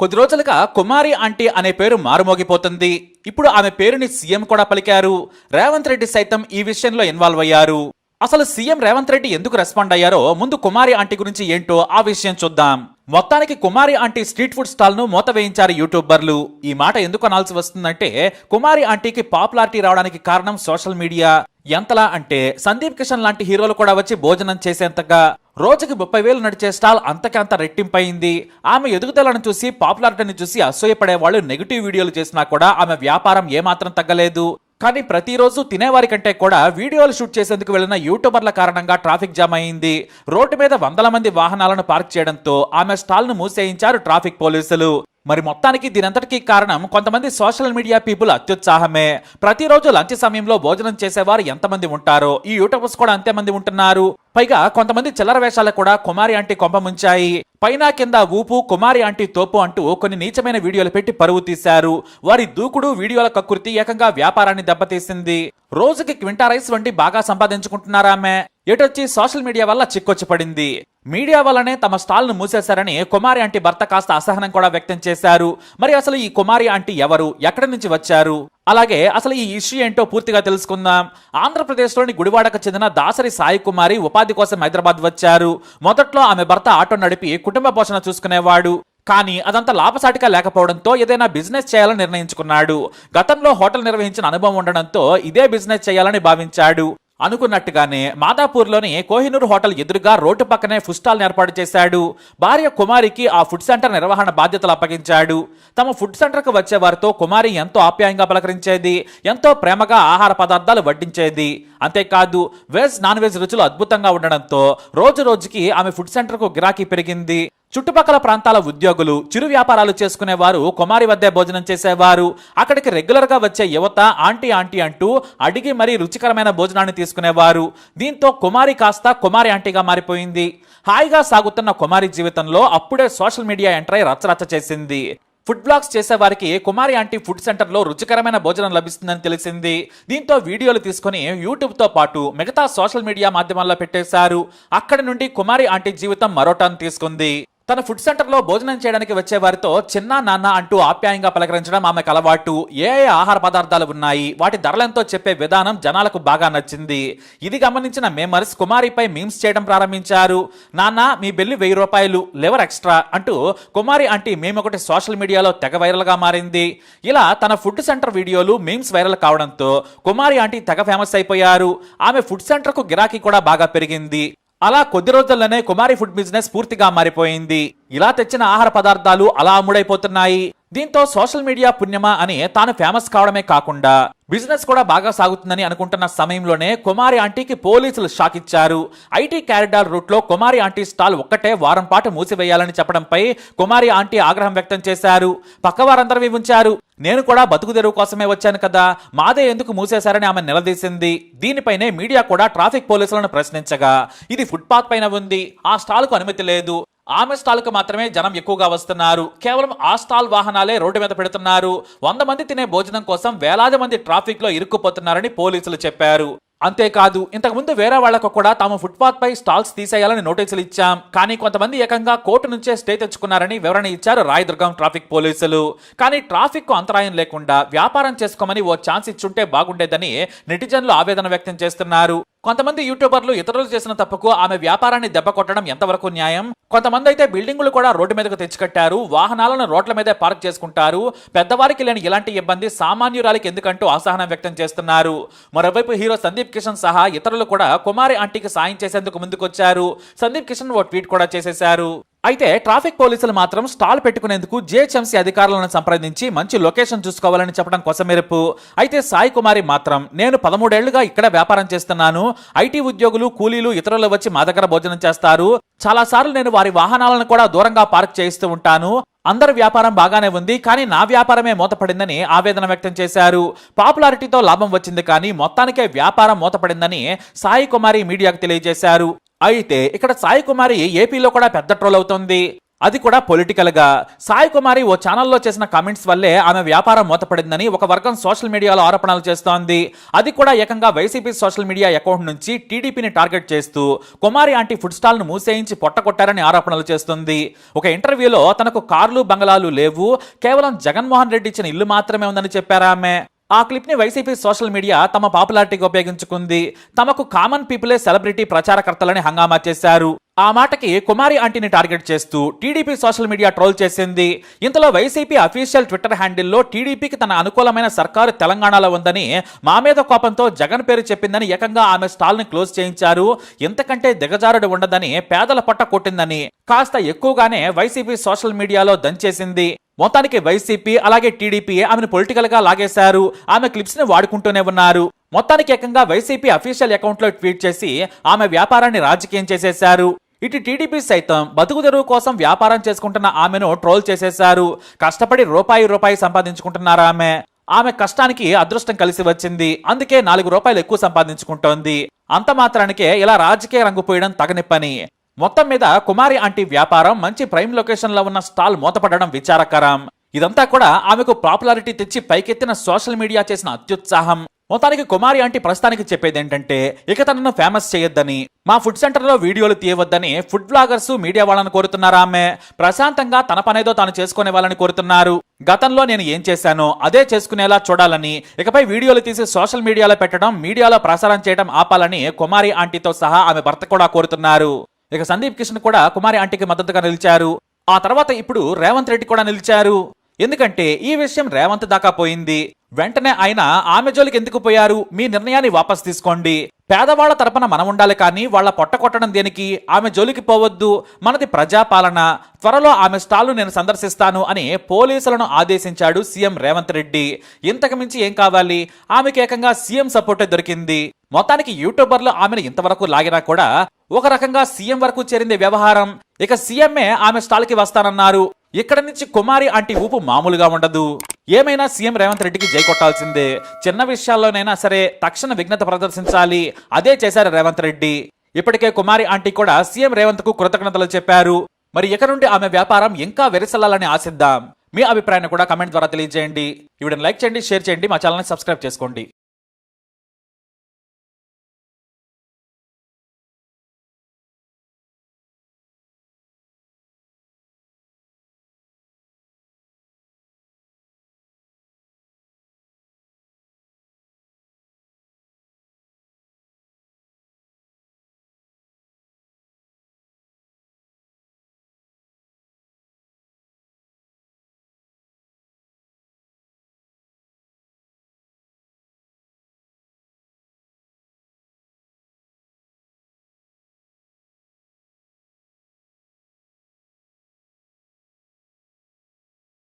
కొద్ది రోజులుగా కుమారి ఆంటీ అనే పేరు మారుమోగిపోతుంది. ఇప్పుడు ఆమె పేరుని సీఎం కూడా పలికారు. రేవంత్ రెడ్డి సైతం ఈ విషయంలో ఇన్వాల్వ్ అయ్యారు. అసలు సీఎం రేవంత్ రెడ్డి ఎందుకు రెస్పాండ్ అయ్యారో ముందు కుమారి ఆంటీ గురించి ఏంటో ఆ విషయం చూద్దాం. మొత్తానికి కుమారి ఆంటీ స్ట్రీట్ ఫుడ్ స్టాల్ను మూత వేయించారు యూట్యూబర్లు. ఈ మాట ఎందుకు అనాల్సి వస్తుందంటే కుమారి ఆంటీకి పాపులారిటీ రావడానికి కారణం సోషల్ మీడియా. ఎంతలా అంటే సందీప్ కిషన్ లాంటి హీరోలు కూడా వచ్చి భోజనం చేసేంతగా రోజుకి ముప్పై వేలు నడిచే స్టాల్ అంతకంత రెట్టింపైంది రెట్టింపయింది. ఆమె ఎదుగుదలను చూసి పాపులారిటీని చూసి అసూయపడే వాళ్ళు నెగిటివ్ వీడియోలు చేసినా కూడా ఆమె వ్యాపారం ఏమాత్రం తగ్గలేదు. కానీ ప్రతిరోజు తినేవారి కంటే కూడా వీడియోలు షూట్ చేసేందుకు వెళ్ళిన యూట్యూబర్ల కారణంగా ట్రాఫిక్ జామ్ అయింది. రోడ్డు మీద వందల మంది వాహనాలను పార్క్ చేయడంతో ఆమె స్టాల్ను మూసేయించారు ట్రాఫిక్ పోలీసులు. మరి మొత్తానికి దీనంతటికీ కారణం కొంతమంది సోషల్ మీడియా పీపుల్ అత్యుత్సాహమే. ప్రతిరోజు లంచ్ సమయంలో భోజనం చేసేవారు ఎంతమంది ఉంటారో ఈ యూట్యూబర్స్ కూడా అంతే మంది ఉంటున్నారు. పైగా కొంతమంది చిల్లర వేషాలు కూడా కుమారి ఆంటీ కొంప ముంచాయి. పైన కింద ఊపు కుమారి ఆంటీ తోపు అంటూ కొన్ని నీచమైన వీడియోలు పెట్టి పరువు తీశారు. వారి దూకుడు వీడియోల కక్కుర్తి ఏకంగా వ్యాపారాన్ని దెబ్బతీసింది. రోజుకి క్వింటా రైస్ వంటి బాగా సంపాదించుకుంటున్నారామె ఎటొచ్చి సోషల్ మీడియా వల్ల చిక్కొచ్చి పడింది మీడియా వల్లనే తమ స్టాల్ను మూసేశారని కుమారి అంటే భర్త కాస్త అసహనం కూడా వ్యక్తం చేశారు. మరి అసలు ఈ కుమారి అంటే ఎవరు? ఎక్కడి నుంచి వచ్చారు? అలాగే అసలు ఈ ఇష్యూ ఏంటో పూర్తిగా తెలుసుకుందాం. ఆంధ్రప్రదేశ్లోని గుడివాడకు చెందిన దాసరి సాయి కుమారి ఉపాధి కోసం హైదరాబాద్ వచ్చారు. మొదట్లో ఆమె భర్త ఆటో నడిపి కుటుంబ పోషణ చూసుకునేవాడు. కానీ అదంతా లాభసాటిగా లేకపోవడంతో ఏదైనా బిజినెస్ చేయాలని నిర్ణయించుకున్నాడు. గతంలో హోటల్ నిర్వహించిన అనుభవం ఉండడంతో ఇదే బిజినెస్ చేయాలని భావించాడు. అనుకున్నట్టుగానే మాదాపూర్లోని కోహినూర్ హోటల్ ఎదురుగా రోడ్డు పక్కనే ఫుడ్ ఏర్పాటు చేశాడు. భార్య కుమారికి ఆ ఫుడ్ సెంటర్ నిర్వహణ బాధ్యతలు అప్పగించాడు. తమ ఫుడ్ సెంటర్కు వచ్చే వారితో కుమారి ఎంతో ఆప్యాయంగా పలకరించేది ఎంతో ప్రేమగా ఆహార పదార్థాలు వడ్డించేది. అంతేకాదు వెజ్ నాన్ వెజ్ రుచులు అద్భుతంగా ఉండడంతో రోజు రోజుకి ఆమె ఫుడ్ సెంటర్కు గిరాకీ పెరిగింది. చుట్టుపక్కల ప్రాంతాల ఉద్యోగులు చిరు వ్యాపారాలు చేసుకునేవారు కుమారి వద్దే భోజనం చేసేవారు. అక్కడికి రెగ్యులర్గా వచ్చే యువత ఆంటీ ఆంటీ అంటూ అడిగి మరీ రుచికరమైన భోజనాన్ని తీసుకునేవారు. దీంతో కుమారి కాస్త కుమారి ఆంటీగా మారిపోయింది. హాయిగా సాగుతున్న కుమారి జీవితంలో అప్పుడే సోషల్ మీడియా ఎంటర్ అయి రచ్చరచ్చ చేసింది. ఫుడ్ బ్లాగ్స్ చేసేవారికి కుమారి ఆంటీ ఫుడ్ సెంటర్లో రుచికరమైన భోజనం లభిస్తుందని తెలిసింది. దీంతో వీడియోలు తీసుకుని యూట్యూబ్తో పాటు మిగతా సోషల్ మీడియా మాధ్యమాల్లో పెట్టేశారు. అక్కడి నుండి కుమారి ఆంటీ జీవితం మరోటాన్ని తీసుకుంది. తన ఫుడ్ సెంటర్లో భోజనం చేయడానికి వచ్చే వారితో చిన్న నాన్న అంటూ ఆప్యాయంగా పలకరించడం ఆమెకు అలవాటు ఏ ఏ ఆహార పదార్థాలు ఉన్నాయి? వాటి ధరలెంతో చెప్పే విధానం జనాలకు బాగా నచ్చింది. ఇది గమనించిన మేమర్స్ కుమారిపై మీమ్స్ చేయడం ప్రారంభించారు. నాన్న మీ బిల్లు వెయ్యి రూపాయలు లెవర్ ఎక్స్ట్రా అంటూ కుమారి ఆంటీ మేము ఒకటి సోషల్ మీడియాలో తెగ వైరల్గా మారింది. ఇలా తన ఫుడ్ సెంటర్ వీడియోలు మీమ్స్ వైరల్ కావడంతో కుమారి ఆంటీ తెగ ఫేమస్ అయిపోయారు. ఆమె ఫుడ్ సెంటర్కు గిరాకీ కూడా బాగా పెరిగింది. అలా కొద్ది రోజుల్లోనే కుమారి ఫుడ్ బిజినెస్ పూర్తిగా మారిపోయింది. ఇలా తెచ్చిన ఆహార పదార్థాలు అలా అమ్ముడైపోతున్నాయి. దీంతో సోషల్ మీడియా పుణ్యమా అని తాను ఫేమస్ కావడమే కాకుండా బిజినెస్ కూడా బాగా సాగుతుందని అనుకుంటున్న సమయంలోనే కుమారి ఆంటీకి పోలీసులు షాక్ ఇచ్చారు. ఐటీ క్యారిడార్ రూట్లో కుమారి ఆంటీ స్టాల్ ఒక్కటే వారం పాటు మూసివేయాలని చెప్పడంపై కుమారి ఆంటీ ఆగ్రహం వ్యక్తం చేశారు. పక్క వారందరివి ఉంచారు. నేను కూడా బతుకు తెరువు కోసమే వచ్చాను కదా. మాదే ఎందుకు మూసేశారని ఆమె నిలదీసింది. దీనిపైనే మీడియా కూడా ట్రాఫిక్ పోలీసులను ప్రశ్నించగా ఇది ఫుట్పాత్ పైన ఉంది. ఆ స్టాల్కు అనుమతి లేదు. ఆమె స్టాల్కు మాత్రమే జనం ఎక్కువగా వస్తున్నారు. కేవలం ఆ స్టాల్ వాహనాలే రోడ్డు మీద పెడుతున్నారు. వంద మంది తినే భోజనం కోసం వేలాది మంది ట్రాఫిక్లో ఇరుక్కుపోతున్నారని పోలీసులు చెప్పారు. అంతేకాదు ఇంతకుముందు వేరే వాళ్ళకు కూడా తాము ఫుట్పాత్ పై స్టాల్స్ తీసేయాలని నోటీసులు ఇచ్చాం. కానీ కొంతమంది ఏకంగా కోర్టు నుంచే స్టే తెచ్చుకున్నారని వివరణ ఇచ్చారు రాయదుర్గం ట్రాఫిక్ పోలీసులు. కానీ ట్రాఫిక్కు అంతరాయం లేకుండా వ్యాపారం చేసుకోమని ఓ ఛాన్స్ ఇచ్చుంటే బాగుండేదని నెటిజన్లు ఆవేదన వ్యక్తం చేస్తున్నారు. కొంతమంది యూట్యూబర్లు ఇతరులు చేసిన తప్పుకు ఆమె వ్యాపారాన్ని దెబ్బ కొట్టడం ఎంతవరకు న్యాయం? కొంతమంది అయితే బిల్డింగులు కూడా రోడ్డు మీదకు తెచ్చికట్టారు వాహనాలను రోడ్ల మీదే పార్క్ చేసుకుంటారు పెద్దవారికి లేని ఇలాంటి ఇబ్బంది సామాన్యురాలికి ఎందుకంటూ అసహనం వ్యక్తం చేస్తున్నారు. మరోవైపు హీరో సందీప్ కిషన్ సహా ఇతరులు కూడా కుమారి ఆంటీకి సాయం చేసేందుకు ముందుకొచ్చారు. సందీప్ కిషన్ ఓ ట్వీట్ కూడా చేసేశారు. అయితే ట్రాఫిక్ పోలీసులు మాత్రం స్టాల్ పెట్టుకునేందుకు జిహెచ్ఎంసీ అధికారులను సంప్రదించి మంచి లొకేషన్ చూసుకోవాలని చెప్పడం కొసమెరుపు అయితే సాయి కుమారి మాత్రం నేను పదమూడేళ్ళుగా ఇక్కడ వ్యాపారం చేస్తున్నాను. ఐటీ ఉద్యోగులు కూలీలు ఇతరులు వచ్చి మా దగ్గర భోజనం చేస్తారు. చాలా సార్లు నేను వారి వాహనాలను కూడా దూరంగా పార్క్ చేయిస్తూ ఉంటాను. అందరి వ్యాపారం బాగానే ఉంది కానీ నా వ్యాపారమే మూతపడిందని ఆవేదన వ్యక్తం చేశారు. పాపులారిటీతో లాభం వచ్చింది కానీ మొత్తానికే వ్యాపారం మూతపడిందని సాయి కుమారి మీడియాకు తెలియజేశారు. అయితే ఇక్కడ సాయి కుమారి ఏపీలో కూడా పెద్ద ట్రోల్ అవుతుంది. అది కూడా పొలిటికల్గా. సాయి కుమారి ఓ ఛానల్లో చేసిన కామెంట్స్ వల్లే ఆమె వ్యాపారం మూతపడిందని ఒక వర్గం సోషల్ మీడియాలో ఆరోపణలు చేస్తోంది. అది కూడా ఏకంగా వైసీపీ సోషల్ మీడియా అకౌంట్ నుంచి టీడీపీని టార్గెట్ చేస్తూ కుమారి ఆంటీ ఫుడ్ స్టాల్ను మూసేయించి పొట్టకొట్టారని ఆరోపణలు చేస్తుంది. ఒక ఇంటర్వ్యూలో తనకు కార్లు బంగళాలు లేవు. కేవలం జగన్మోహన్ రెడ్డి ఇచ్చిన ఇల్లు మాత్రమే ఉందని చెప్పారు ఆమె. ఆ క్లిప్ని వైసీపీ సోషల్ మీడియా తమ పాపులారిటీకి ఉపయోగించుకుంది. తమకు కామన్ పీపులే సెలబ్రిటీ ప్రచారకర్తలని హంగామా చేశారు. ఆ మాటకి కుమారి ఆంటీని టార్గెట్ చేస్తూ టీడీపీ సోషల్ మీడియా ట్రోల్ చేసింది. ఇంతలో వైసీపీ అఫీషియల్ ట్విట్టర్ హ్యాండిల్లో టీడీపీకి తన అనుకూలమైన సర్కారు తెలంగాణలో ఉందని మా మీద కోపంతో జగన్ పేరు చెప్పిందని ఏకంగా ఆమె స్టాల్ని క్లోజ్ చేయించారు. ఇంతకంటే దిగజారుడు ఉండదని పేదల పట్ట కొట్టిందని. కాస్త ఎక్కువగానే వైసీపీ సోషల్ మీడియాలో దంచేసింది. మొత్తానికి వైసీపీ అలాగే టీడీపీ ఆమెను పొలిటికల్గా లాగేశారు. ఆమె క్లిప్స్ని వాడుకుంటూనే ఉన్నారు. మొత్తానికి ఏకంగా వైసీపీ అఫీషియల్ అకౌంట్లో ట్వీట్ చేసి ఆమె వ్యాపారాన్ని రాజకీయం చేసేశారు. ఇటు టీడీపీ సైతం బతుకు తెరువు కోసం వ్యాపారం చేసుకుంటున్న ఆమెను ట్రోల్ చేసేశారు. కష్టపడి రూపాయి రూపాయి సంపాదించుకుంటున్నారు ఆమె. ఆమె కష్టానికి అదృష్టం కలిసి వచ్చింది. అందుకే నాలుగు రూపాయలు ఎక్కువ సంపాదించుకుంటోంది. అంత మాత్రానికే ఇలా రాజకీయ రంగు పోయడం తగని పని. మొత్తం మీద కుమారి ఆంటీ వ్యాపారం మంచి ప్రైమ్ లొకేషన్లో ఉన్న స్టాల్ మూతపడడం విచారకరం. ఇదంతా కూడా ఆమెకు పాపులారిటీ తెచ్చి పైకెత్తిన సోషల్ మీడియా చేసిన అత్యుత్సాహం. మొత్తానికి కుమారి ఆంటీ ప్రస్తుతానికి చెప్పేది ఏంటంటే ఇక తనను ఫేమస్ చేయొద్దని మా ఫుడ్ సెంటర్లో వీడియోలు తీయవద్దని ఫుడ్ బ్లాగర్స్ మీడియా వాళ్ళని కోరుతున్నారు ఆమె? ప్రశాంతంగా తన పనేదో తాను చేసుకునే వాళ్ళని కోరుతున్నారు. గతంలో నేను ఏం చేశానో అదే చేసుకునేలా చూడాలని ఇకపై వీడియోలు తీసి సోషల్ మీడియాలో పెట్టడం మీడియాలో ప్రసారం చేయడం ఆపాలని కుమారి ఆంటీతో సహా ఆమె భర్త కూడా కోరుతున్నారు. ఇక సందీప్ కిషన్ కూడా కుమారి ఆంటీకి మద్దతుగా నిలిచారు. ఆ తర్వాత ఇప్పుడు రేవంత్ రెడ్డి కూడా నిలిచారు. ఎందుకంటే ఈ విషయం రేవంత్ దాకా పోయింది. వెంటనే ఆయన ఆమె జోలికి ఎందుకు పోయారు? మీ నిర్ణయాన్ని వాపస్ తీసుకోండి. పేదవాళ్ళ తరపున మనం ఉండాలి కానీ వాళ్ళ పొట్ట కొట్టడం దేనికి? ఆమె జోలికి పోవద్దు. మనది ప్రజాపాలన. త్వరలో ఆమె స్టాల్ను నేను సందర్శిస్తాను అని పోలీసులను ఆదేశించాడు సీఎం రేవంత్ రెడ్డి. ఇంతకు మించి ఏం కావాలి? ఆమెకి ఏకంగా సీఎం సపోర్టే దొరికింది. మొత్తానికి యూట్యూబర్లు ఆమెను ఇంతవరకు లాగినా కూడా ఒక రకంగా సీఎం వరకు చేరింది వ్యవహారం. ఇక సీఎంఏ ఆమె స్టాల్కి వస్తానన్నారు. ఇక్కడ నుంచి కుమారి ఆంటీ ఊపు మామూలుగా ఉండదు. ఏమైనా సీఎం రేవంత్ రెడ్డికి జై కొట్టాల్సిందే. చిన్న విషయాల్లోనైనా సరే తక్షణ విఘ్నత ప్రదర్శించాలి. అదే చేశారు రేవంత్ రెడ్డి. ఇప్పటికే కుమారి ఆంటీ కూడా సీఎం రేవంత్కు కృతజ్ఞతలు చెప్పారు. మరి ఇక నుండి ఆమె వ్యాపారం ఇంకా వెరసల్లాలని ఆశిద్దాం. మీ అభిప్రాయాన్ని కూడా కమెంట్ ద్వారా తెలియజేయండి. ఈ లైక్ చేయండి షేర్ చేయండి మా ఛానల్ని సబ్స్క్రైబ్ చేసుకోండి.